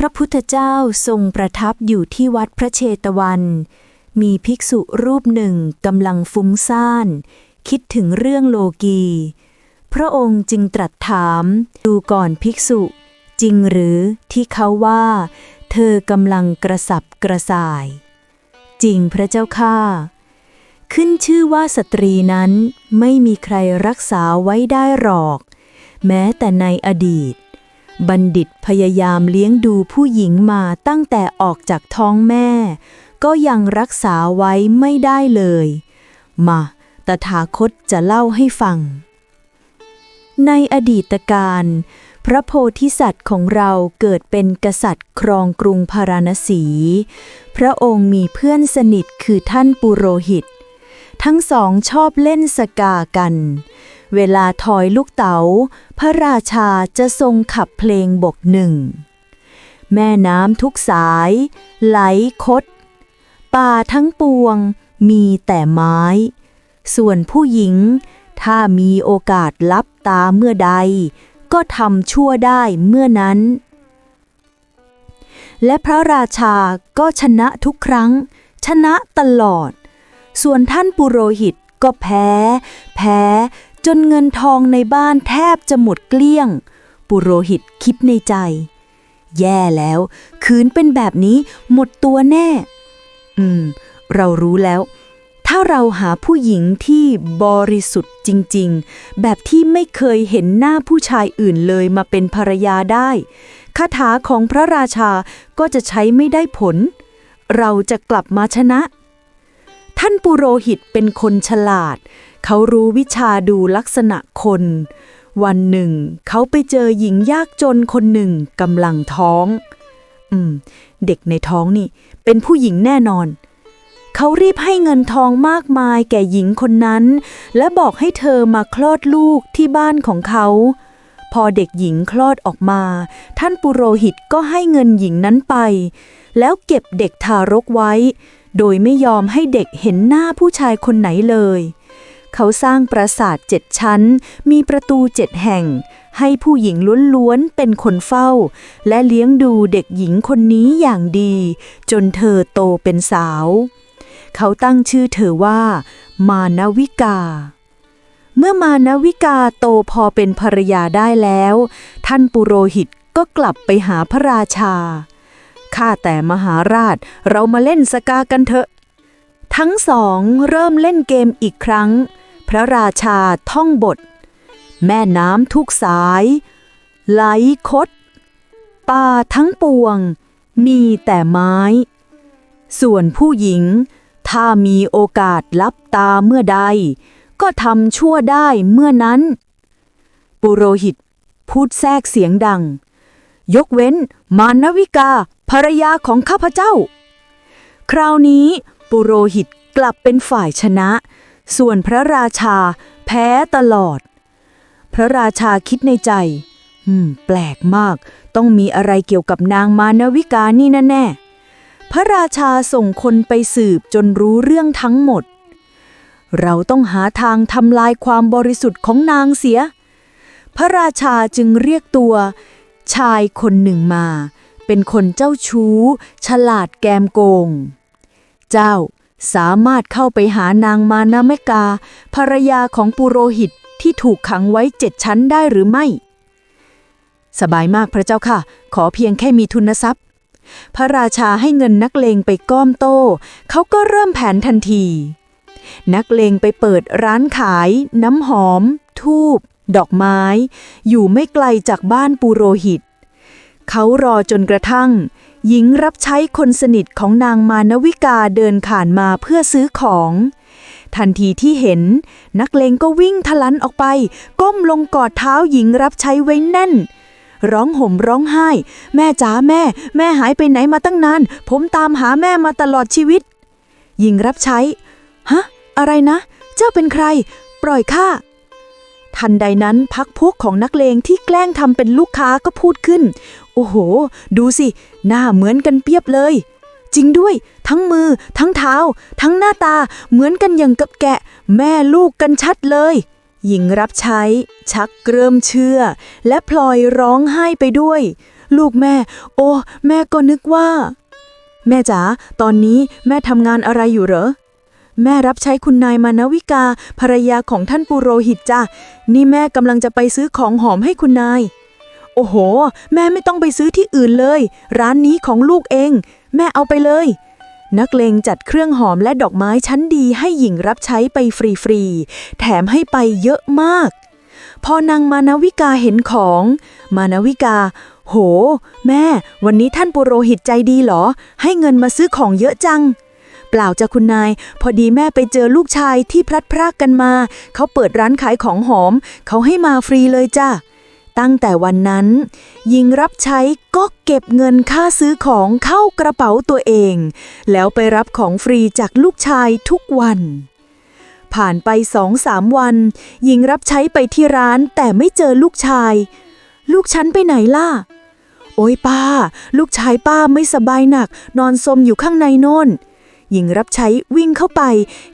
พระพุทธเจ้าทรงประทับอยู่ที่วัดพระเชตวัน มีภิกษุรูปหนึ่งกำลังฟุ้งซ่าน คิดถึงเรื่องโลกี พระองค์จึงตรัสถาม ดูก่อนภิกษุ จริงหรือที่เขาว่า เธอกำลังกระสับกระส่าย จริงพระเจ้าข้าขึ้นชื่อว่าสตรีนั้นไม่มีใครรักษาไว้ได้หรอก แม้แต่ในอดีต บัณฑิตพยายามเลี้ยงดูผู้หญิงมาตั้งแต่ออกจากท้องแม่ ก็ยังรักษาไว้ไม่ได้เลย มาตถาคตจะเล่าให้ฟัง ในอดีตการ พระโพธิสัตว์ของเราเกิดเป็นกษัตริย์ครองกรุงพาราณสี พระองค์มีเพื่อนสนิทคือท่านปุโรหิต ทั้งสองชอบเล่นสกากัน เวลาทอยลูกเต๋า พระราชาจะทรงขับเพลงบกหนึ่ง แม่น้ำทุกสาย ไหลคด ป่าทั้งปวงมีแต่ไม้ ส่วนผู้หญิง ถ้ามีโอกาสลับตาเมื่อใด ก็ทำชั่วได้เมื่อนั้น และพระราชาก็ชนะทุกครั้ง ชนะตลอด ส่วนท่านปุโรหิตก็แพ้ แพ้ จนเงินทองในบ้านแทบจะหมดเกลี้ยง ปุโรหิตคิดในใจ แย่แล้ว คืนเป็นแบบนี้หมดตัวแน่ อืม เรารู้แล้ว ถ้าเราหาผู้หญิงที่บริสุทธิ์จริง ๆ แบบที่ไม่เคยเห็นหน้าผู้ชายอื่นเลยมาเป็นภรรยาได้คาถาของพระราชาก็จะใช้ไม่ได้ผล เราจะกลับมาชนะ ท่านปุโรหิตเป็นคนฉลาด เขารู้วิชาดูลักษณะคน วันหนึ่ง เขาไปเจอหญิงยากจนคนหนึ่งกำลังท้อง อืม เด็กในท้องนี่ เป็นผู้หญิงแน่นอน เขารีบให้เงินทองมากมายแก่หญิงคนนั้น และบอกให้เธอมาคลอดลูกที่บ้านของเขา พอเด็กหญิงคลอดออกมา ท่านปุโรหิตก็ให้เงินหญิงนั้นไป แล้วเก็บเด็กทารกไว้ โดยไม่ยอมให้เด็กเห็นหน้าผู้ชายคนไหนเลย เขาสร้างปราสาทเจ็ดชั้น มีประตูเจ็ดแห่ง ให้ผู้หญิงล้วนๆเป็นคนเฝ้า และเลี้ยงดูเด็กหญิงคนนี้อย่างดี จนเธอโตเป็นสาว เขาตั้งชื่อเธอว่า มานวิกาเมื่อมานวิกาโตพอเป็นภรรยาได้แล้ว ท่านปุโรหิตก็กลับไปหาพระราชา ข้าแต่มหาราชเรามาเล่นสกากันเถอะ ทั้งสองเริ่มเล่นเกมอีกครั้ง พระราชาท่องบท แม่น้ำทุกสาย ไหลคดป่าทั้งปวง มีแต่ไม้ ส่วนผู้หญิง ถ้ามีโอกาสลับตาเมื่อใด ก็ทำชั่วได้เมื่อนั้น ปุโรหิตพูดแทรกเสียงดัง ยกเว้น มานวิกาภรรยาของข้าพเจ้า คราวนี้ ปุโรหิตกลับเป็นฝ่ายชนะ ส่วนพระราชาแพ้ตลอด พระราชาคิดในใจ อืม แปลกมาก ต้องมีอะไรเกี่ยวกับนางมานวิกานี่แน่ๆพระราชาส่งคนไปสืบจนรู้เรื่องทั้งหมด เราต้องหาทางทำลายความบริสุทธิ์ของนางเสีย พระราชาจึงเรียกตัว ชายคนหนึ่งมา เป็นคนเจ้าชู้ ฉลาดแกมโกง เจ้า สามารถเข้าไปหานางมานาเมกา ภรรยาของปุโรหิตที่ถูกขังไว้เจ็ดชั้นได้หรือไม่ สบายมากพระเจ้าค่ะ ขอเพียงแค่มีทุนทรัพย์ พระราชาให้เงินนักเลงไปก้อมโต้ เขาก็เริ่มแผนทันที นักเลงไปเปิดร้านขาย น้ำหอม ทูบ ดอกไม้ อยู่ไม่ไกลจากบ้านปุโรหิต เขารอจนกระทั่ง หญิงรับใช้คนสนิทของนางมานวิกาเดินผ่านมาเพื่อซื้อของ ทันทีที่เห็น นักเลงก็วิ่งทะลันออกไป ก้มลงกอดเท้าหญิงรับใช้ไว้แน่น ร้องห่มร้องไห้ แม่จ๋าแม่ แม่หายไปไหนมาตั้งนาน ผมตามหาแม่มาตลอดชีวิต หญิงรับใช้ ฮะ อะไรนะ เจ้าเป็นใคร ปล่อยข้าทันใดนั้นพักพวกของนักเลงที่แกล้งทำเป็นลูกค้าก็พูดขึ้น โอ้โห ดูสิ หน้าเหมือนกันเปียบเลย จริงด้วย ทั้งมือ ทั้งเท้า ทั้งหน้าตา เหมือนกันอย่างกับแกะ แม่ลูกกันชัดเลย หญิงรับใช้ ชักเริ่มเชื่อ และพลอยร้องไห้ไปด้วย ลูกแม่ โอ้ แม่ก็นึกว่า แม่จ๋า ตอนนี้แม่ทำงานอะไรอยู่เหรอแม่รับใช้คุณนายมานวิกาภรรยาของท่านปุโรหิตจ้ะนี่แม่กำลังจะไปซื้อของหอมให้คุณนาย โอ้โห แม่ไม่ต้องไปซื้อที่อื่นเลย ร้านนี้ของลูกเอง แม่เอาไปเลย นักเลงจัดเครื่องหอมและดอกไม้ชั้นดีให้หญิงรับใช้ไปฟรีๆ แถมให้ไปเยอะมาก พอนางมานาวิกาเห็นของ มานาวิกา โห แม่ วันนี้ท่านปุโรหิตใจดีเหรอ ให้เงินมาซื้อของเยอะจัง เปล่าจ้ะคุณนาย พอดีแม่ไปเจอลูกชายที่พลัดพรากกันมา เขาเปิดร้านขายของหอม เขาให้มาฟรีเลยจ้ะ ตั้งแต่วันนั้นหญิงรับใช้ก็เก็บเงินค่าซื้อของเข้ากระเป๋าตัวเอง แล้วไปรับของฟรีจากลูกชายทุกวัน ผ่านไปสองสามวัน หญิงรับใช้ไปที่ร้านแต่ไม่เจอลูกชาย ลูกฉันไปไหนล่ะ โอ้ยป้า ลูกชายป้าไม่สบายหนัก นอนสมอยู่ข้างในโน่นหญิงรับใช้วิ่งเข้าไป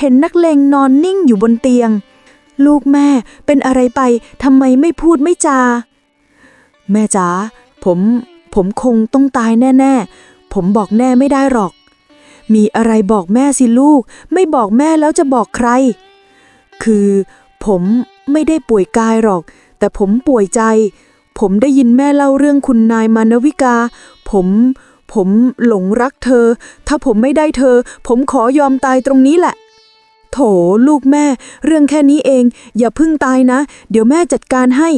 เห็นนักเลงนอนนิ่งอยู่บนเตียงลูกแม่เป็นอะไรไปทำไมไม่พูดไม่จา แม่จ๋าผมผมคงต้องตายแน่ ๆ ผมบอกแน่ไม่ได้หรอก มีอะไรบอกแม่สิลูก ไม่บอกแม่แล้วจะบอกใคร คือผมไม่ได้ป่วยกายหรอก แต่ผมป่วยใจ ผมได้ยินแม่เล่าเรื่องคุณนายมานวิกา ผมผมหลงรักเธอ ถ้าผมไม่ได้เธอ ผมขอยอมตายตรงนี้แหละ โถลูกแม่ เรื่องแค่นี้เอง อย่าพิ่งตายนะ เดี๋ยวแม่จัดการให้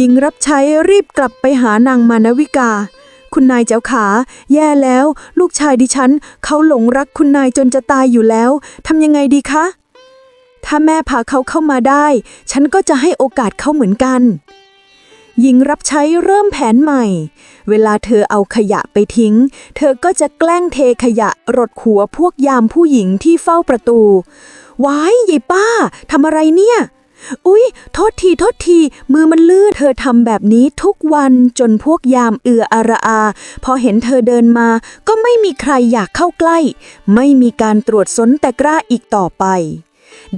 หญิงรับใช้รีบกลับไปหานางมานวิกา คุณนายเจ้าขา แย่แล้ว ลูกชายดิฉัน เขาหลงรักคุณนายจนจะตายอยู่แล้วทำยังไงดีคะ ถ้าแม่พาเขาเข้ามาได้ ฉันก็จะให้โอกาสเขาเหมือนกัน หญิงรับใช้เริ่มแผนใหม่ เวลาเธอเอาขยะไปทิ้ง เธอก็จะแกล้งเทขยะรดหัวพวกยามผู้หญิงที่เฝ้าประตู ว้ายยายป้าทำอะไรเนี่ย อุ๊ย โทษที โทษที มือมันลื่นเธอทำแบบนี้ทุกวันจนพวกยามเอืออาระอา พอเห็นเธอเดินมา ก็ไม่มีใครอยากเข้าใกล้ ไม่มีการตรวจสนแต่กล้าอีกต่อไป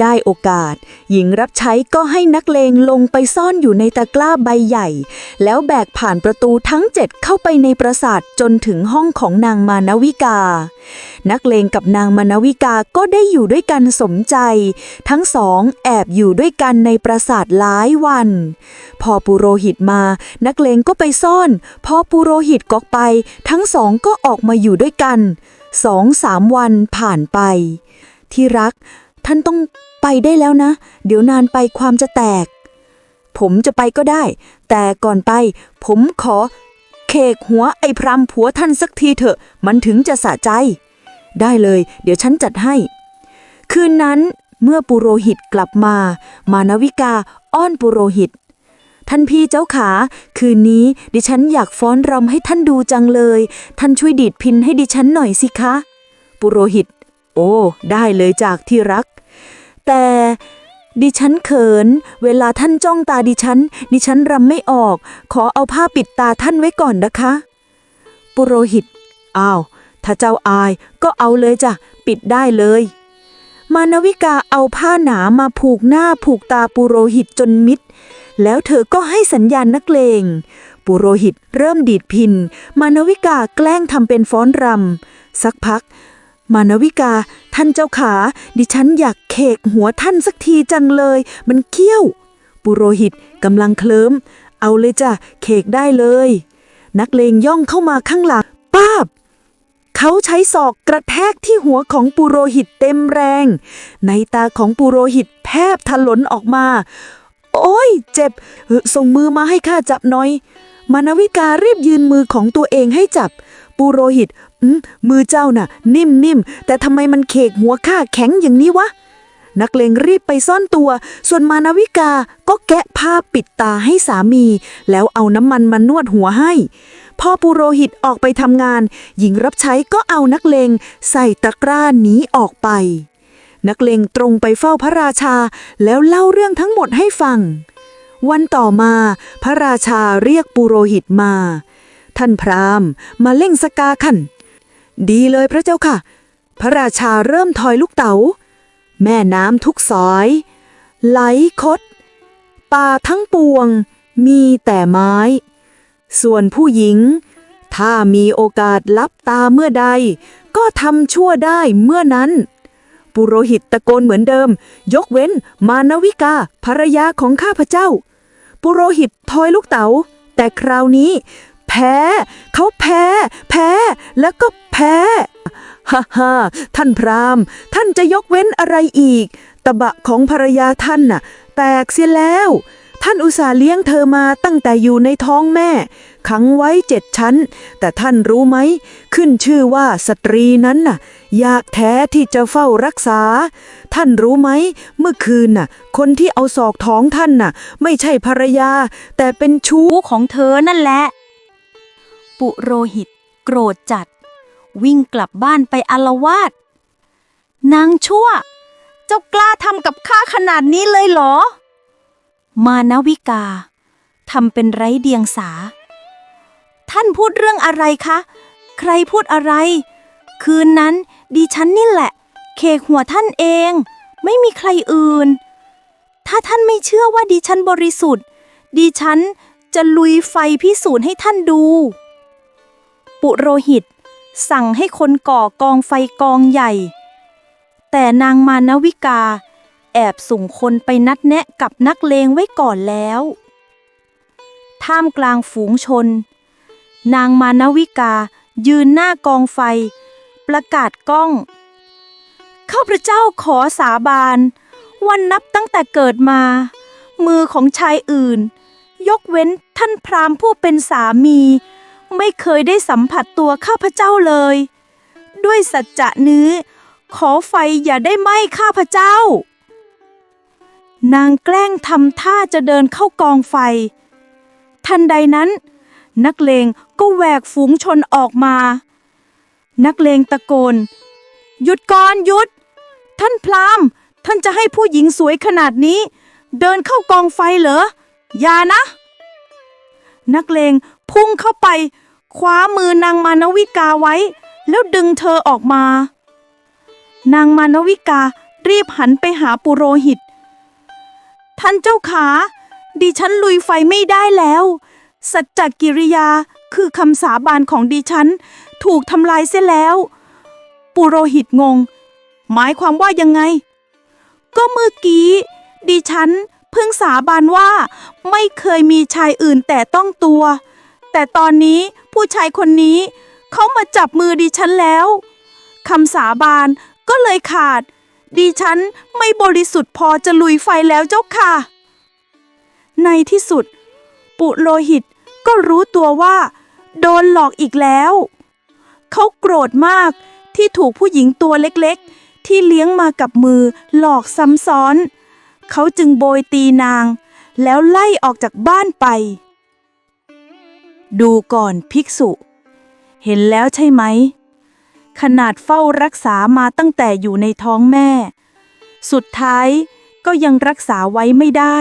ได้โอกาส หญิงรับใช้ก็ให้นักเลงลงไปซ่อนอยู่ในตะกร้าใบใหญ่ แล้วแบกผ่านประตูทั้งเจ็ดเข้าไปในปราสาทจนถึงห้องของนางมานวิกา นักเลงกับนางมานวิกาก็ได้อยู่ด้วยกันสมใจ ทั้งสองแอบอยู่ด้วยกันในปราสาทหลายวัน พอปุโรหิตมา นักเลงก็ไปซ่อน พอปุโรหิตกอกไป ทั้งสองก็ออกมาอยู่ด้วยกันสองสามวันผ่านไป ที่รัก ท่านต้องไปได้แล้วนะ เดี๋ยวนานไปความจะแตก ผมจะไปก็ได้ แต่ก่อนไป ผมขอเคกหัวไอ้พรำผัวท่านสักทีเถอะ มันถึงจะสะใจ ได้เลย เดี๋ยวฉันจัดให้ คืนนั้นเมื่อปุโรหิตกลับมา มานวิกาอ้อนปุโรหิต ท่านพี่เจ้าขา คืนนี้ดิฉันอยากฟ้อนรำให้ท่านดูจังเลย ท่านช่วยดีดพินให้ดิฉันหน่อยสิคะ ปุโรหิต อ้ได้เลยจากที่รัก แต่ดิฉันเขิน เวลาท่านจ้องตาดิฉัน ดิฉันรำไม่ออก ขอเอาผ้าปิดตาท่านไว้ก่อนนะคะ ปุโรหิต อ้าว ถ้าเจ้าอายก็เอาเลยจ้ะ ปิดได้เลย มานวิกาเอาผ้าหนามาผูกหน้าผูกตาปุโรหิตจนมิด แล้วเธอก็ให้สัญญาณนักเลง ปุโรหิตเริ่มดีดพิน มานวิกาแกล้งทำเป็นฟ้อนรำสักพัก มานวิกา ท่านเจ้าขา ดิฉันอยากเคกหัวท่านสักทีจังเลย มันเขี้ยว ปุโรหิตกำลังเคลิ้ม เอาเลยจ้ะเคกได้เลย นักเลงย่องเข้ามาข้างหลังป้าบ เขาใช้ศอกกระแทกที่หัวของปุโรหิตเต็มแรง ในตาของปุโรหิตแพบถลนออกมา โอ้ย เจ็บ ส่งมือมาให้ข้าจับหน่อย มานวิการีบยืนมือของตัวเองให้จับ ปุโรหิตอืมมือเจ้าน่ะ นิ่มๆแต่ทำไมมันเคกหัวข้าแข็งอย่างนี้วะ นักเลงรีบไปซ่อนตัว ส่วนมานาวิกาก็แกะผ้าปิดตาให้สามี แล้วเอาน้ำมันมานวดหัวให้พอปุโรหิตออกไปทำงาน หญิงรับใช้ก็เอานักเลงใส่ตะกร้าหนีออกไป นักเลงตรงไปเฝ้าพระราชา แล้วเล่าเรื่องทั้งหมดให้ฟัง วันต่อมา พระราชาเรียกปุโรหิตมา ท่านพราหมณ์ มาเล่งสกาขันดีเลยพระเจ้าค่ะ พระราชาเริ่มทอยลูกเต๋า แม่น้ำทุกสายไหลคดป่าทั้งปวง มีแต่ไม้ ส่วนผู้หญิง ถ้ามีโอกาสลับตาเมื่อใด ก็ทำชั่วได้เมื่อนั้น ปุโรหิตตะโกนเหมือนเดิม ยกเว้นมานวิกาภรรยาของข้าพเจ้า ปุโรหิตทอยลูกเต๋าแต่คราวนี้ แพ้ เขาแพ้ แพ้ แล้วก็แพ้ ฮ่าฮ่าท่านพราหมณ์ ท่านจะยกเว้นอะไรอีก ตะบะของภรรยาท่านน่ะ แตกเสียแล้ว ท่านอุตส่าห์เลี้ยงเธอมาตั้งแต่อยู่ในท้องแม่ ขังไว้เจ็ดชั้น แต่ท่านรู้ไหม ขึ้นชื่อว่าสตรีนั้นน่ะยากแท้ที่จะเฝ้ารักษา ท่านรู้ไหม เมื่อคืนน่ะ คนที่เอาศอกท้องท่านน่ะ ไม่ใช่ภรรยา แต่เป็นชู้ชู้ของเธอนั่นแหละ ปุโรหิต โกรธจัด วิ่งกลับบ้านไปอาลวาดนางชั่ว เจ้ากล้าทำกับข้าขนาดนี้เลยเหรอ มานวิกาทำเป็นไร้เดียงสา ท่านพูดเรื่องอะไรคะ ใครพูดอะไร คืนนั้นดิฉันนี่แหละ เคกหัวท่านเอง ไม่มีใครอื่น ถ้าท่านไม่เชื่อว่าดิฉันบริสุทธิ์ดิฉันจะลุยไฟพิสูจน์ให้ท่านดู ปุโรหิต สั่งให้คนก่อกองไฟกองใหญ่ แต่นางมานวิกา แอบส่งคนไปนัดแนะกับนักเลงไว้ก่อนแล้ว ท่ามกลางฝูงชน นางมานวิกายืนหน้ากองไฟ ประกาศก้อง ข้าพระเจ้าขอสาบาน วันนับตั้งแต่เกิดมา มือของชายอื่น ยกเว้นท่านพราหมณ์ผู้เป็นสามี ไม่เคยได้สัมผัสตัวข้าพเจ้าเลย ด้วยสัจจะนี้ ขอไฟอย่าได้ไหม้ข้าพเจ้า นางแกล้งทำท่าจะเดินเข้ากองไฟ ทันใดนั้น นักเลงก็แหวกฝูงชนออกมา นักเลงตะโกน หยุดก่อนหยุด ท่านพรามท่านจะให้ผู้หญิงสวยขนาดนี้ เดินเข้ากองไฟเหรออย่านะนักเลง พุ่งเข้าไป คว้ามือนางมานวิกาไว้ แล้วดึงเธอออกมา นางมานวิการีบหันไปหาปุโรหิต ท่านเจ้าขา ดิฉันลุยไฟไม่ได้แล้ว สัจจกิริยาคือคำสาบานของดิฉัน ถูกทำลายเสียแล้ว ปุโรหิตงง หมายความว่ายังไง ก็เมื่อกี้ ดิฉันเพิ่งสาบานว่าไม่เคยมีชายอื่นแต่ต้องตัว แต่ตอนนี้ผู้ชายคนนี้เขามาจับมือดิฉันแล้วคำสาบานก็เลยขาด ดิฉันไม่บริสุทธิ์พอจะลุยไฟแล้วเจ้าค่ะ ในที่สุด ปุโรหิตก็รู้ตัวว่า โดนหลอกอีกแล้ว เขาโกรธมากที่ถูกผู้หญิงตัวเล็กๆ ที่เลี้ยงมากับมือหลอกซ้ำซ้อน เขาจึงโบยตีนาง แล้วไล่ออกจากบ้านไป ดูก่อนภิกษุ เห็นแล้วใช่ไหม ขนาดเฝ้ารักษามาตั้งแต่อยู่ในท้องแม่ สุดท้ายก็ยังรักษาไว้ไม่ได้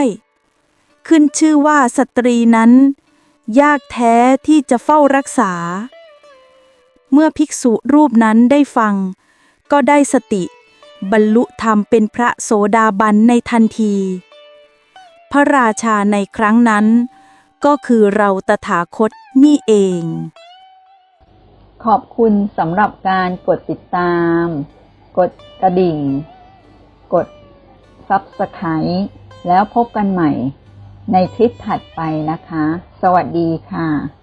ขึ้นชื่อว่าสตรีนั้น ยากแท้ที่จะเฝ้ารักษา เมื่อภิกษุรูปนั้นได้ฟัง ก็ได้สติ บรรลุธรรมเป็นพระโสดาบันในทันที พระราชาในครั้งนั้น ก็คือเราตถาคตนี่เอง ขอบคุณสำหรับการกดติดตาม กดกระดิ่ง กด Subscribe แล้วพบกันใหม่ในคลิปถัดไปนะคะ สวัสดีค่ะ